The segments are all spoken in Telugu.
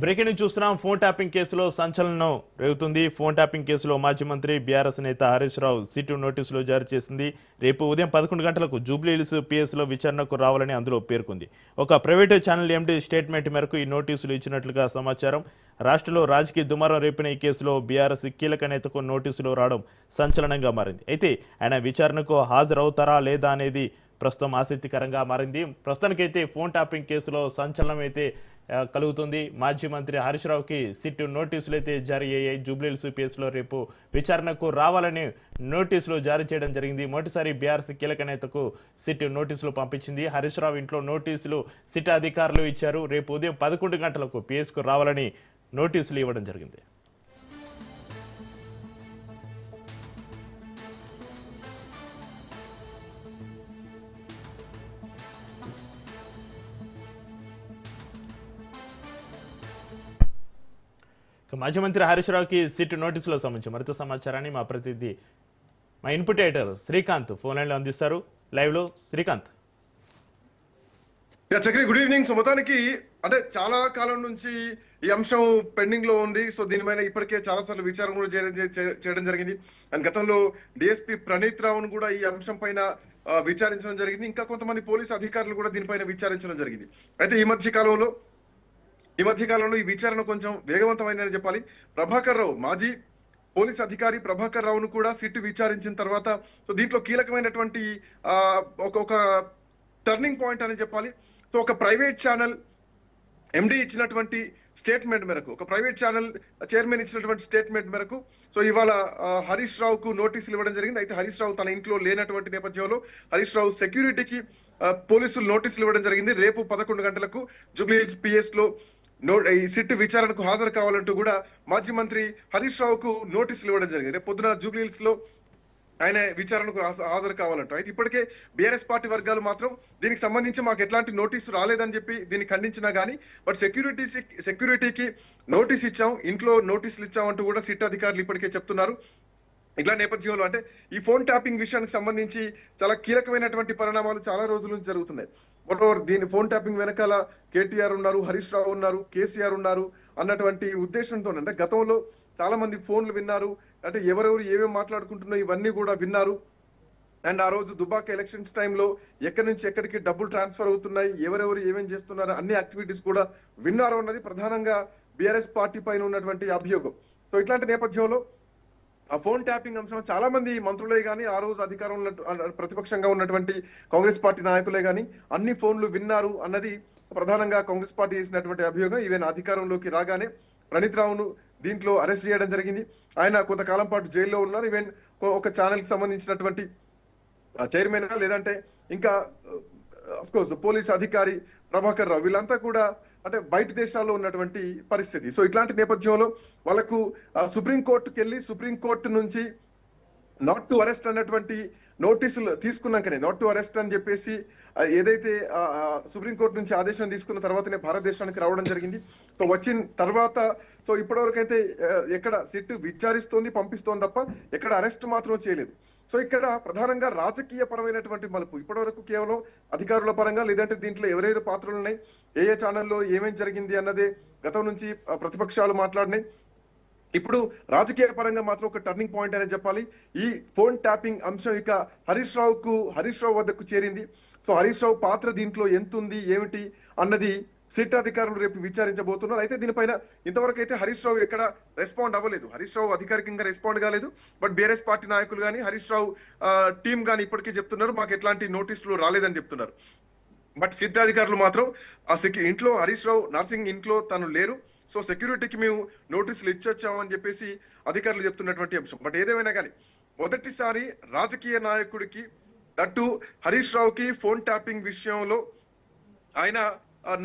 బ్రేకింగ్ చూస్తున్నాం. ఫోన్ ట్యాపింగ్ కేసులో సంచలనం రేగుతుంది. ఫోన్ ట్యాపింగ్ కేసులో మాజీ మంత్రి బీఆర్ఎస్ నేత హరీష్ రావు సిటు నోటీసులు జారీ చేసింది. రేపు ఉదయం పదకొండు గంటలకు జూబ్లీహిల్స్ పిఎస్లో విచారణకు రావాలని అందులో పేర్కొంది. ఒక ప్రైవేటు ఛానల్ ఎండీ స్టేట్మెంట్ మేరకు ఈ నోటీసులు ఇచ్చినట్లుగా సమాచారం. రాష్ట్రంలో రాజకీయ దుమారం రేపిన ఈ కేసులో బీఆర్ఎస్ కీలక నేతకు నోటీసులు రావడం సంచలనంగా మారింది. అయితే ఆయన విచారణకు హాజరవుతారా లేదా అనేది ప్రస్తుతం ఆసక్తికరంగా మారింది. ప్రస్తుతానికైతే ఫోన్ ట్యాపింగ్ కేసులో సంచలనం అయితే కలుగుతుంది. మాజీ మంత్రి హరీష్ రావుకి సిట్ నోటీసులు అయితే జారీ అయ్యాయి. జూబ్లీహిల్స్ పిఎస్లో రేపు విచారణకు రావాలని నోటీసులు జారీ చేయడం జరిగింది. మొదటిసారి బీఆర్సీ కీలక నేతకు సిట్ నోటీసులు పంపించింది. హరీష్ రావు ఇంట్లో నోటీసులు సిట్ అధికారులు ఇచ్చారు. రేపు ఉదయం పదకొండు గంటలకు పిఎస్కు రావాలని నోటీసులు ఇవ్వడం జరిగింది. మాజీ మంత్రి హరీష్ రావుకి సిట్ నోటీసులకు సంబంధించి మరింత సమాచారాన్ని మా ప్రతినిధి మా ఇన్పుట్ ఎడిటర్ శ్రీకాంత్ ఫోన్ లైన్లో అందిస్తారు. లైవ్లో Srikanth. Ya Chakri good evening. So మొత్తానికి అంటే చాలా కాలం నుంచి ఈ అంశం పెండింగ్లో ఉంది. సో దీనిపైన ఇప్పటికే చాలా సార్లు విచారం కూడా చేయడం చేయడం జరిగింది. అండ్ గతంలో డిఎస్పీ ప్రణీత్ రావును కూడా ఈ అంశం పైన విచారించడం జరిగింది. ఇంకా కొంతమంది పోలీసు అధికారులు కూడా దీనిపైన విచారించడం జరిగింది. అయితే ఈ మధ్య కాలంలో ఈ మధ్య కాలంలో ఈ విచారణ కొంచెం వేగవంతమైందని చెప్పాలి. ప్రభాకర్ రావు మాజీ పోలీస్ అధికారి ప్రభాకర్ రావును కూడా సిట్టు విచారించిన తర్వాత సో దీంట్లో కీలకమైనటువంటి ఒక టర్నింగ్ పాయింట్ అని చెప్పాలి. సో ఒక ప్రైవేట్ ఛానల్ ఎండి ఇచ్చినటువంటి స్టేట్మెంట్ మేరకు ఒక ప్రైవేట్ ఛానల్ చైర్మన్ ఇచ్చినటువంటి స్టేట్మెంట్ మేరకు సో ఇవాళ హరీష్ రావుకు నోటీసులు ఇవ్వడం జరిగింది. అయితే హరీష్ రావు తన ఇంట్లో లేనటువంటి నేపథ్యంలో హరీష్ రావు సెక్యూరిటీకి పోలీసులు నోటీసులు ఇవ్వడం జరిగింది. రేపు పదకొండు గంటలకు జూబ్లీహిల్స్ పిఎస్లో ఈ సిట్ విచారణకు హాజరు కావాలంటూ కూడా మాజీ మంత్రి హరీష్ రావుకు నోటీసులు ఇవ్వడం జరిగింది. రేపు పొద్దున జూబ్లీహిల్స్లో ఆయన విచారణకు హాజరు కావాలంట. అయితే ఇప్పటికే బీఆర్ఎస్ పార్టీ వర్గాలు మాత్రం దీనికి సంబంధించి మాకు ఎట్లాంటి నోటీసు రాలేదని చెప్పి దీన్ని ఖండించినా గానీ బట్ సెక్యూరిటీ సెక్యూరిటీకి నోటీస్ ఇచ్చాం ఇంట్లో నోటీసులు ఇచ్చాం అంటూ కూడా సిట్ అధికారులు ఇప్పటికే చెప్తున్నారు. ఇట్లా నేపథ్యంలో అంటే ఈ ఫోన్ ట్యాపింగ్ విషయానికి సంబంధించి చాలా కీలకమైనటువంటి పరిణామాలు చాలా రోజుల నుంచి జరుగుతున్నాయి. మొట్టమొదటి దీని ఫోన్ ట్యాపింగ్ వెనకాల కేటీఆర్ ఉన్నారు హరీష్ రావు ఉన్నారు కేసీఆర్ ఉన్నారు అన్నటువంటి ఉద్దేశంతో అంటే గతంలో చాలా మంది ఫోన్లు విన్నారు. అంటే ఎవరెవరు ఏమేమి మాట్లాడుకుంటున్నారో ఇవన్నీ కూడా విన్నారు. అండ్ ఆ రోజు దుబాక్ ఎలక్షన్స్ టైంలో ఎక్కడి నుంచి ఎక్కడికి డబ్బులు ట్రాన్స్ఫర్ అవుతున్నాయి ఎవరెవరు ఏమేం చేస్తున్నారు అన్ని యాక్టివిటీస్ కూడా విన్నారు అన్నది ప్రధానంగా బీఆర్ఎస్ పార్టీ పైన ఉన్నటువంటి అభియోగం. సో ఇట్లాంటి నేపథ్యంలో ఆ ఫోన్ ట్యాపింగ్ అంశం చాలా మంది మంత్రులే గాని ఆ రోజు అధికారం ఉన్న ప్రతిపక్షంగా ఉన్నటువంటి కాంగ్రెస్ పార్టీ నాయకులే గాని అన్ని ఫోన్లు విన్నారు అన్నది ప్రధానంగా కాంగ్రెస్ పార్టీ చేసినటువంటి అభియోగం. ఈవెన్ అధికారంలోకి రాగానే ప్రణీత్ రావును దీంట్లో అరెస్ట్ చేయడం జరిగింది. ఆయన కొంతకాలం పాటు జైల్లో ఉన్నారు. ఈవెన్ ఒక ఛానల్కి సంబంధించినటువంటి చైర్మన్ లేదంటే ఇంకా అఫ్ కోర్స్ పోలీస్ అధికారి ప్రభాకర్ రావు వీళ్ళంతా కూడా అంటే బయట దేశాల్లో ఉన్నటువంటి పరిస్థితి. సో ఇట్లాంటి నేపథ్యంలో వాళ్ళకు సుప్రీం కోర్టుకి వెళ్ళి నుంచి నాట్ టు అరెస్ట్ అన్నటువంటి నోటీసులు తీసుకున్నాకనే నాట్ టు అరెస్ట్ అని చెప్పేసి ఏదైతే సుప్రీంకోర్టు నుంచి ఆదేశం తీసుకున్న తర్వాతనే భారతదేశానికి రావడం జరిగింది. సో వచ్చిన తర్వాత సో ఇప్పటివరకు అయితే ఎక్కడ సిట్ విచారిస్తోంది పంపిస్తోంది తప్ప ఎక్కడ అరెస్ట్ మాత్రం చేయలేదు. సో ఇక్కడ ప్రధానంగా రాజకీయ పరమైనటువంటి మలుపు. ఇప్పటివరకు కేవలం అధికారుల పరంగా లేదంటే దీంట్లో ఎవరెవరు పాత్రలు ఉన్నాయి ఏ ఏ ఛానల్లో ఏమేం జరిగింది అన్నదే గతం నుంచి ప్రతిపక్షాలు మాట్లాడినాయి. ఇప్పుడు రాజకీయ పరంగా మాత్రం ఒక టర్నింగ్ పాయింట్ అనేది చెప్పాలి. ఈ ఫోన్ ట్యాపింగ్ అంశం ఇక హరీష్ రావుకు హరీష్ రావు వద్దకు చేరింది. సో హరీష్ రావు పాత్ర దీంట్లో ఎంత ఉంది ఏమిటి అన్నది సిట్ అధికారులు రేపు విచారించబోతున్నారు. అయితే దీనిపైన ఇంతవరకు అయితే హరీష్ రావు ఎక్కడ రెస్పాండ్ అవ్వలేదు. హరీష్ రావు అధికారికంగా రెస్పాండ్ కాలేదు. బట్ బీఆర్ఎస్ పార్టీ నాయకులు కానీ హరీష్ రావు టీం కానీ ఇప్పటికీ చెప్తున్నారు. మాకు ఎట్లాంటి నోటీసులు రాలేదని చెప్తున్నారు. బట్ సిట్ అధికారులు మాత్రం ఆ సెక్యూ ఇంట్లో హరీష్ రావు నర్సింగ్ ఇంట్లో తను లేరు. సో సెక్యూరిటీకి మేము నోటీసులు ఇచ్చొచ్చామని అని చెప్పేసి అధికారులు చెప్తున్నటువంటి అంశం. బట్ ఏదేమైనా కానీ మొదటిసారి రాజకీయ నాయకుడికి దట్టు హరీష్ రావుకి ఫోన్ ట్యాపింగ్ విషయంలో ఆయన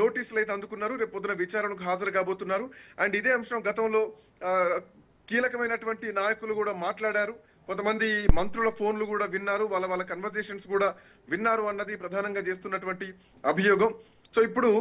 నోటీసులు అయితే అందుకున్నారు. రేపు పొద్దున విచారణకు హాజరు కాబోతున్నారు. అండ్ ఇదే అంశం గతంలో కీలకమైనటువంటి నాయకులు కూడా మాట్లాడారు. కొంతమంది మంత్రుల ఫోన్లు కూడా విన్నారు. వాళ్ళ వాళ్ళ కన్వర్జేషన్స్ కూడా విన్నారు అన్నది ప్రధానంగా చేస్తున్నటువంటి అభియోగం. సో ఇప్పుడు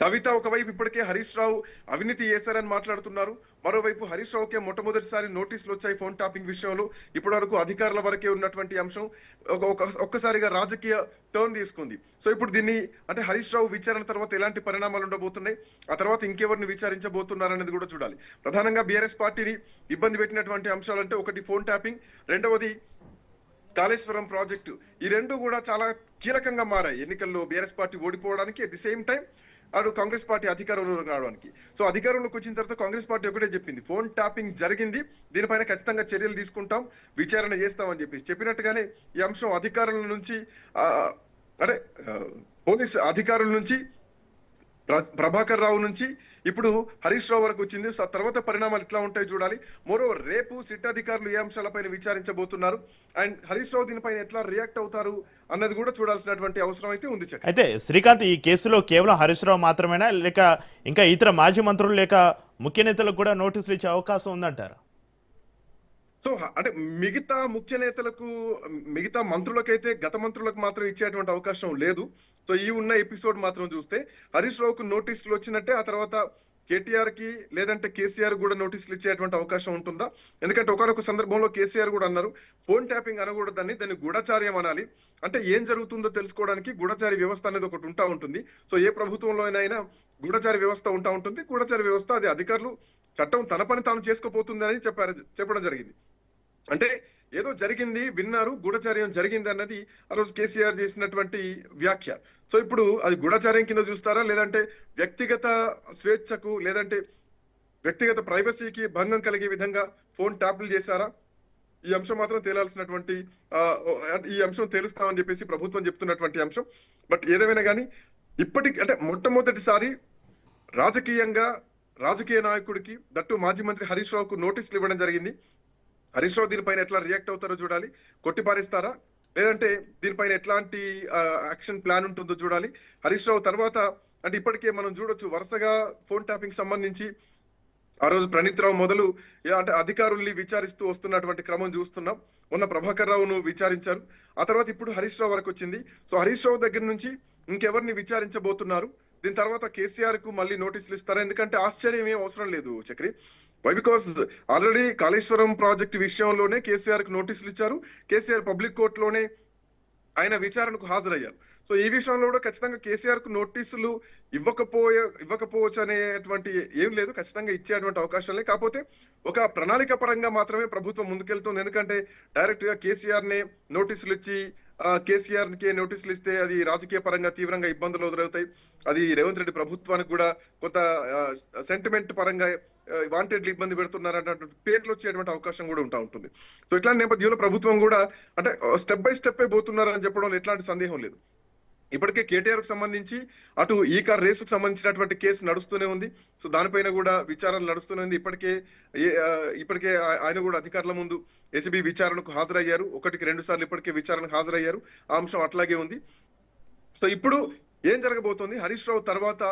కవిత ఒకవైపు ఇప్పటికే హరీష్ రావు అవినీతి చేశారని మాట్లాడుతున్నారు. మరోవైపు హరీష్ రావుకే మొట్టమొదటిసారి నోటీసులు వచ్చాయి ఫోన్ టాపింగ్ విషయంలో. ఇప్పటి వరకు అధికారుల వరకే ఉన్నటువంటి అంశం ఒక ఒక్కసారిగా రాజకీయ టర్న్ తీసుకుంది. సో ఇప్పుడు దీన్ని అంటే హరీష్ రావు విచారణ తర్వాత ఎలాంటి పరిణామాలు ఉండబోతున్నాయి? ఆ తర్వాత ఇంకెవరిని విచారించబోతున్నారనేది కూడా చూడాలి. ప్రధానంగా బీఆర్ఎస్ పార్టీని ఇబ్బంది పెట్టినటువంటి అంశాలంటే ఒకటి ఫోన్ ట్యాపింగ్ రెండవది కాళేశ్వరం ప్రాజెక్టు. ఈ రెండు కూడా చాలా కీలకంగా మారాయి. ఎన్నికల్లో బీఆర్ఎస్ పార్టీ ఓడిపోవడానికి అట్ ది సేమ్ టైం అటు కాంగ్రెస్ పార్టీ అధికారంలోకి రావడానికి. సో అధికారంలోకి వచ్చిన తర్వాత కాంగ్రెస్ పార్టీ ఒకటే చెప్పింది ఫోన్ ట్యాపింగ్ జరిగింది దీనిపైన ఖచ్చితంగా చర్యలు తీసుకుంటాం విచారణ చేస్తామని చెప్పేసి. చెప్పినట్టుగానే ఈ అంశం అధికారుల నుంచి అంటే పోలీస్ అధికారుల నుంచి ప్రభాకర్ రావు నుంచి ఇప్పుడు హరీష్ రావు వరకు వచ్చింది. తర్వాత పరిణామాలు ఎట్లా ఉంటాయి చూడాలి. మరో రేపు సిట్ అధికారులు ఏ అంశాలపైన విచారించబోతున్నారు? అండ్ హరీష్ రావు దీనిపైన ఎట్లా రియాక్ట్ అవుతారు అన్నది కూడా చూడాల్సినటువంటి అవసరం అయితే ఉంది అయితే శ్రీకాంత్ ఈ కేసులో కేవలం హరీష్ రావు మాత్రమేనా? లేక ఇంకా ఇతర మాజీ మంత్రులు లేక ముఖ్య నేతలకు కూడా నోటీసులు ఇచ్చే అవకాశం ఉందంటారా? సో అంటే మిగతా ముఖ్య నేతలకు మిగతా మంత్రులకైతే గత మంత్రులకు మాత్రం ఇచ్చేటువంటి అవకాశం లేదు. సో ఈ ఉన్న ఎపిసోడ్ మాత్రం చూస్తే హరీష్ రావుకు నోటీసులు వచ్చినట్టే ఆ తర్వాత కేటీఆర్కి లేదంటే కేసీఆర్ కూడా నోటీసులు ఇచ్చేటువంటి అవకాశం ఉంటుందా? ఎందుకంటే ఒకనొక సందర్భంలో కేసీఆర్ కూడా అన్నారు ఫోన్ ట్యాపింగ్ అనకూడదని దాన్ని గూఢచార్యం అనాలి. అంటే ఏం జరుగుతుందో తెలుసుకోవడానికి గూఢచారి వ్యవస్థ అనేది ఒకటి ఉంటా ఉంటుంది. సో ఏ ప్రభుత్వంలోనైనా గూఢచారి వ్యవస్థ ఉంటా ఉంటుంది. గూఢచారి వ్యవస్థ అది అధికారులు చట్టం తన పని తాను చేసుకోపోతుందని చెప్పారు చెప్పడం జరిగింది. అంటే ఏదో జరిగింది విన్నారు గూఢచార్యం జరిగింది అన్నది ఆ రోజు కేసీఆర్ చేసినటువంటి వ్యాఖ్య. సో ఇప్పుడు అది గూఢచార్యం కింద చూస్తారా? లేదంటే వ్యక్తిగత స్వేచ్ఛకు లేదంటే వ్యక్తిగత ప్రైవసీకి భంగం కలిగే విధంగా ఫోన్ ట్యాపులు చేశారా? ఈ అంశం మాత్రం తేలాల్సినటువంటి ఈ అంశం తేలుస్తామని చెప్పేసి ప్రభుత్వం చెప్తున్నటువంటి అంశం. బట్ ఏదేమైనా కానీ ఇప్పటికి అంటే మొట్టమొదటిసారి రాజకీయంగా రాజకీయ నాయకుడికి దట్టు మాజీ మంత్రి హరీష్ రావుకు నోటీసులు ఇవ్వడం జరిగింది. హరీష్ రావు దీనిపైన ఎట్లా రియాక్ట్ అవుతారో చూడాలి. కొట్టిపారేస్తారా లేదంటే దీనిపైన ఎట్లాంటి యాక్షన్ ప్లాన్ ఉంటుందో చూడాలి. హరీష్ రావు తర్వాత అంటే ఇప్పటికే మనం చూడొచ్చు వరుసగా ఫోన్ ట్యాపింగ్ సంబంధించి ఆ రోజు ప్రణీత్ రావు మొదలు అంటే అధికారుల్ని విచారిస్తూ వస్తున్నటువంటి క్రమం చూస్తున్నాం. మొన్న ప్రభాకర్ రావును విచారించారు. ఆ తర్వాత ఇప్పుడు హరీష్ రావు వరకు వచ్చింది. సో హరీష్ రావు దగ్గర నుంచి ఇంకెవరిని విచారించబోతున్నారు? దీని తర్వాత కేసీఆర్కు మళ్ళీ నోటీసులు ఇస్తారా? ఎందుకంటే ఆశ్చర్యం ఏం అవసరం లేదు Chakri. Why because already Kaleshwaram project విషయంలోనే కేసీఆర్కు నోటీసులు ఇచ్చారు. కేసీఆర్ పబ్లిక్ కోర్టులోనే ఆయన విచారణకు హాజరయ్యారు. సో ఈ విషయంలో కూడా ఖచ్చితంగా కేసీఆర్కు నోటీసులు ఇవ్వకపోయే ఇవ్వకపోవచ్చు అనేటువంటి ఏం లేదు. ఖచ్చితంగా ఇచ్చేటువంటి అవకాశం లేదు. కాకపోతే ఒక ప్రణాళిక పరంగా మాత్రమే ప్రభుత్వం ముందుకెళ్తుంది. ఎందుకంటే డైరెక్ట్గా కేసీఆర్ నే నోటీసులు ఇచ్చి కేసీఆర్కి నోటీసులు ఇస్తే అది రాజకీయ పరంగా తీవ్రంగా ఇబ్బందులు ఎదురవుతాయి. అది రేవంత్ రెడ్డి ప్రభుత్వానికి కూడా కొంత సెంటిమెంట్ పరంగా వాంటెడ్లు ఇబ్బంది పెడుతున్నారు పేర్లు వచ్చేటువంటి అవకాశం కూడా ఉంటా ఉంటుంది. సో ఇట్లాంటి నేపథ్యంలో ప్రభుత్వం కూడా అంటే స్టెప్ బై స్టెప్ పోతున్నారని చెప్పడంలో ఎట్లాంటి సందేహం లేదు. ఇప్పటికే కేటీఆర్కు సంబంధించి అటు ఈ కార్ రేసుకు సంబంధించినటువంటి కేసు నడుస్తూనే ఉంది. సో దానిపైన కూడా విచారణ నడుస్తూనే ఉంది. ఇప్పటికే ఇప్పటికే ఆ- ఆయన కూడా అధికారుల ముందు ఏసీబీ విచారణకు హాజరయ్యారు. ఒకటికి రెండు సార్లు ఇప్పటికే విచారణకు హాజరయ్యారు. ఆ అంశం అట్లాగే ఉంది. సో ఇప్పుడు ఏం జరగబోతోంది? హరీష్ రావు తర్వాత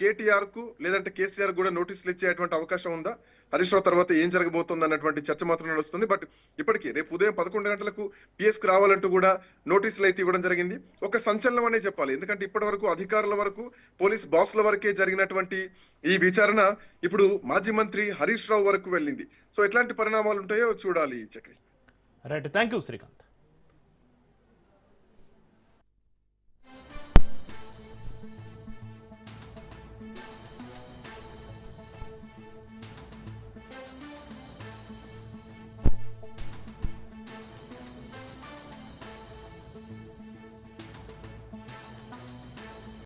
కేటీఆర్కు లేదంటే కేసీఆర్ కూడా నోటీసులు ఇచ్చేటువంటి అవకాశం ఉందా? హరీష్ రావు తర్వాత ఏం జరగబోతుంది అన్నటువంటి చర్చ మాత్రం నడుస్తుంది. బట్ ఇప్పటికీ రేపు ఉదయం పదకొండు గంటలకు పిఎస్కు రావాలంటూ కూడా నోటీసులు అయితే ఇవ్వడం జరిగింది. ఒక సంచలనం అనే చెప్పాలి. ఎందుకంటే ఇప్పటి వరకు అధికారుల వరకు పోలీస్ బాసుల వరకే జరిగినటువంటి ఈ విచారణ ఇప్పుడు మాజీ మంత్రి హరీష్ రావు వరకు వెళ్ళింది. సో ఎట్లాంటి పరిణామాలు ఉంటాయో చూడాలి Chakri. Right. Thank you Srikanth.